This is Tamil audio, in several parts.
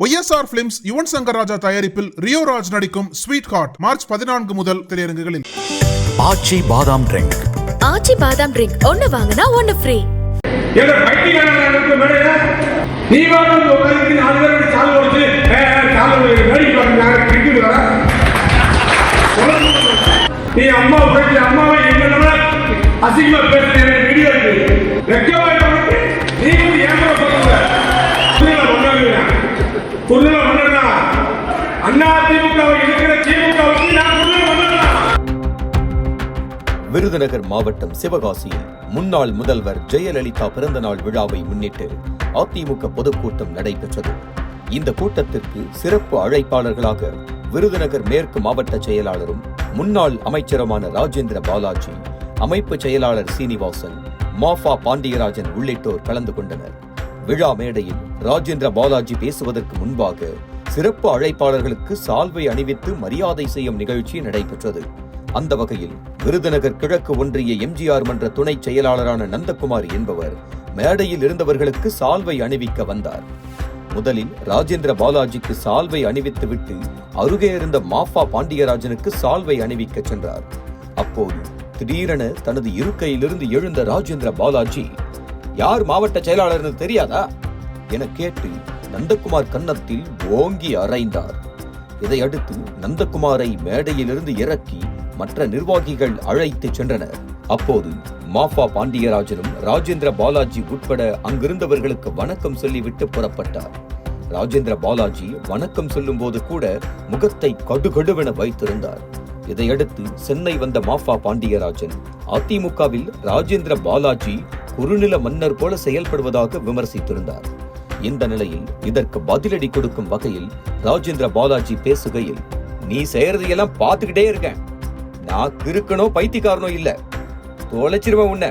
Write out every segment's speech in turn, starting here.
ஒய்எஸ்ஆர் பிலிம்ஸ் யுவன் சங்கர் ராஜா தயாரிப்பில் ரியோ ராஜ் நடிக்கும் ஸ்வீட் ஹார்ட் மார்ச் பதினான்கு முதல் திரையரங்குகளில். ஆச்சி பாதாம் ட்ரிங்க். ஆச்சி பாதாம் ட்ரிங்க். ஒன்னு வாங்கினா ஒன்னு ஃப்ரீ நீ வாங்க உட்காந்து நாலு பேர் இப்படி சால் ஓடிச்சு சால் வேடிக்கை பார்க்குறாங்க கிரிக்கெட் வர நீ அம்மா உழைச்சி அம்மாவை என்ன அசிங்கமா பேசுறேன் வீடியோ இருக்கு. விருதுநகர் மாவட்டம் சிவகாசியில் முன்னாள் முதல்வர் ஜெயலலிதா பிறந்தநாள் விழாவை முன்னிட்டு அதிமுக பொதுக்கூட்டம் நடைபெற்றது. இந்த கூட்டத்திற்கு சிறப்பு அழைப்பாளர்களாக விருதுநகர் மேற்கு மாவட்ட செயலாளரும் முன்னாள் அமைச்சருமான ராஜேந்திர பாலாஜி அமைப்பு செயலாளர் சீனிவாசன் மாஃபா பாண்டியராஜன் உள்ளிட்டோர் கலந்து கொண்டனர். விழா மேடையில் ராஜேந்திர பாலாஜி பேசுவதற்கு முன்பாக சிறப்பு அழைப்பாளர்களுக்கு சால்வை அணிவித்து மரியாதை செய்யும் நிகழ்ச்சி நடைபெற்றது. அந்த வகையில் விருதுநகர் கிழக்கு ஒன்றிய எம்ஜிஆர் மன்ற துணை செயலாளரான நந்தகுமார் என்பவர் மேடையில் இருந்தவர்களுக்கு சால்வை அணிவிக்க வந்தார். முதலில் ராஜேந்திர பாலாஜிக்கு சால்வை அணிவித்துவிட்டு அருகே இருந்த மாஃபா பாண்டியராஜனுக்கு சால்வை அணிவிக்க சென்றார். அப்போது திடீரென தனது இருக்கையிலிருந்து எழுந்த ராஜேந்திர பாலாஜி யார் மாவட்ட செயலாளர்னு தெரியாதா? என கேட்டு நந்தகுமார் கன்னத்தில் ஓங்கி அறைந்தார். இதையடுத்து நந்தகுமாரை மேடையிலிருந்து இறக்கி மற்ற நிர்வாகிகள் அழைத்து சென்றனர். அப்போது மாஃபா பாண்டியராஜனும் ராஜேந்திர பாலாஜி உட்பட அங்கிருந்தவர்களுக்கு வணக்கம் சொல்லிவிட்டு புறப்பட்டார். ராஜேந்திர பாலாஜி வணக்கம் சொல்லும்போது கூட முகத்தை கடுகடுவென வைத்திருந்தார். இதையடுத்து சென்னை வந்த மாஃபா பாண்டியராஜன் அதிமுகவில் ராஜேந்திர பாலாஜி குறுநில மன்னர் போல செயல்படுவதாக விமர்சித்திருந்தார். இந்த நிலையில் இதற்கு பதிலடி கொடுக்கும் வகையில் ராஜேந்திர பாலாஜி பேசுகையில் நீ செய்யறதையெல்லாம் பார்த்துக்கிட்டே இருக்கேன். நான் கிறுக்கனோ பைத்தியக்காரனோ இல்ல. தொலைச்சிருவேன் உன்னை.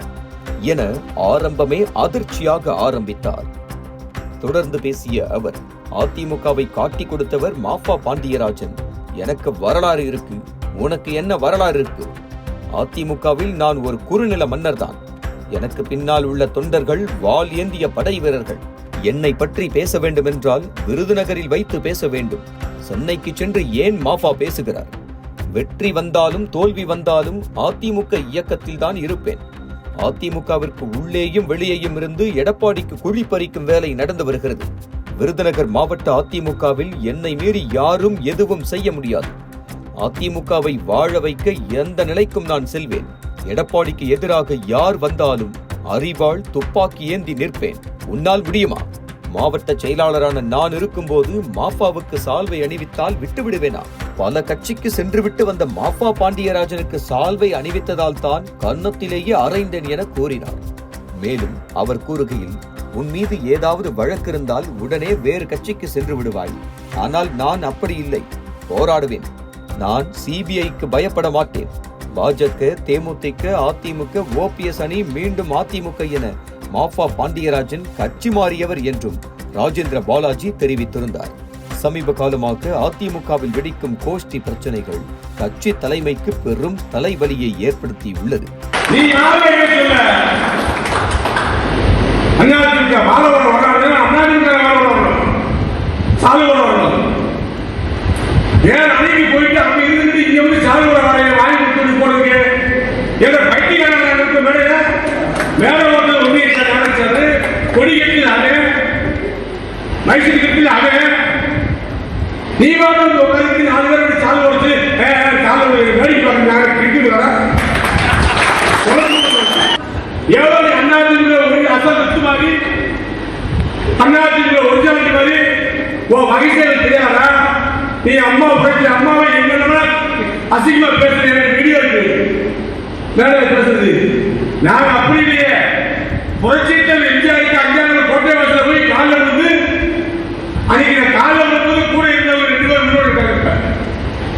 என ஆரம்பமே அதிர்ச்சியாக ஆரம்பித்தார். தொடர்ந்து பேசிய அவர் அதிமுகவை காட்டி கொடுத்தவர் மாஃபா பாண்டியராஜன். எனக்கு வரலாறு இருக்கு. உனக்கு என்ன வரலாறு இருக்கு? அதிமுகவில் நான் ஒரு குறுநில மன்னர் தான் எனக்கு பின்னால் உள்ள தொண்டர்கள் வாள் ஏந்திய படை வீரர்கள். என்னை பற்றி பேச வேண்டுமென்றால் விருதுநகரில் வைத்து பேச வேண்டும். சென்னைக்கு சென்று ஏன் மாஃபா பேசுகிறார்? வெற்றி வந்தாலும் தோல்வி வந்தாலும் அதிமுக இயக்கத்தில் தான் இருப்பேன். அதிமுகவிற்கு உள்ளேயும் வெளியேயும் இருந்து எடப்பாடிக்கு குழி பறிக்கும் வேலை நடந்து வருகிறது. விருதுநகர் மாவட்ட அதிமுகவில் என்னை மீறி யாரும் எதுவும் செய்ய முடியாது. அதிமுகவை வாழ வைக்க எந்த நிலைக்கும் நான் செல்வேன். எடப்பாடிக்கு எதிராக யார் வந்தாலும் அறிவாள் துப்பாக்கி ஏந்தி நிற்பேன். உன்னால் முடியுமா? மாவட்ட செயலாளரான நான் இருக்கும்போது மாஃபாவுக்கு சால்வை அணிவித்தால் விட்டுவிடுவேனா? பல கட்சிக்கு சென்றுவிட்டு வந்த மாஃபா பாண்டியராஜனுக்கு சால்வை அணிவித்ததால் தான் கன்னத்திலேயே அறைந்தேன் என கூறினார். மேலும் அவர் கூறுகையில் உன் மீது ஏதாவது வழக்கு இருந்தால் உடனே வேறு கட்சிக்கு சென்று விடுவாய். ஆனால் நான் அப்படி இல்லை. போராடுவேன். நான் சிபிஐக்கு பயப்பட மாட்டேன். பாஜக தேமுதிக அதிமுக ஓபிஎஸ் அணி மீண்டும் அதிமுக என மாஃபா பாண்டியராஜன் கட்சி மாறியவர் என்றும் ராஜேந்திர பாலாஜி தெரிவித்திருந்தார். சமீப காலமாக அதிமுகவில் வெடிக்கும் கோஷ்டி பிரச்சனைகள் கட்சி தலைமைக்கு பெரும் தலைவலியை ஏற்படுத்தியுள்ளது. உள்ளது கொடிகட்டில் கட்டி அவன் மைசூர் கட்டி அவன் நீ வாங்க உட்காந்து நாலு பேர் இப்படி சால் ஓடிச்சு சால் வேடிக்கை பார்க்குறாங்க கிரிக்கெட் வர எவ்வளவு அண்ணாதிமுக ஒரு அசல் வித்து மாதிரி அண்ணாதிமுக ஒரிஜினாலிட்டி மாதிரி ஓ வகைசேல் தெரியாதா? நீ அம்மா உழைச்சி அம்மாவை என்னென்ன அசிங்கமா பேசுறேன் எனக்கு வீடியோ இருக்கு. மேலே பேசுறது. நாங்க அப்படி இல்லையே. புரட்சிட்ட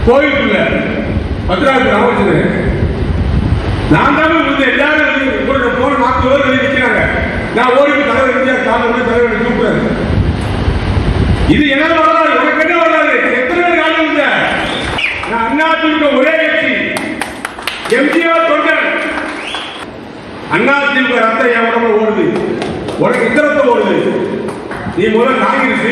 கோயிலுக்குள்ள பத்ராஜ் ராமச்சந்திரன் நான் தான் வந்து எல்லாரும் வந்து கூட போன நாற்பது பேர் வெளியே நிற்கிறாங்க நான் ஓடி போய் தலைவர் எம்ஜிஆர் காலை தலைவர் கூப்பிடுறேன் இது என்ன வரலாறு உனக்கு என்ன வரலாறு எத்தனை பேர் காலம் இருந்த? நான் அண்ணா திமுக ஒரே கட்சி. எம்ஜிஆர் தொண்டன் அண்ணா திமுக ரத்தம் என் உடம்புல ஓடுது. உனக்கு இந்த ஓடுது. நீ முதல்ல காங்கிரஸ்.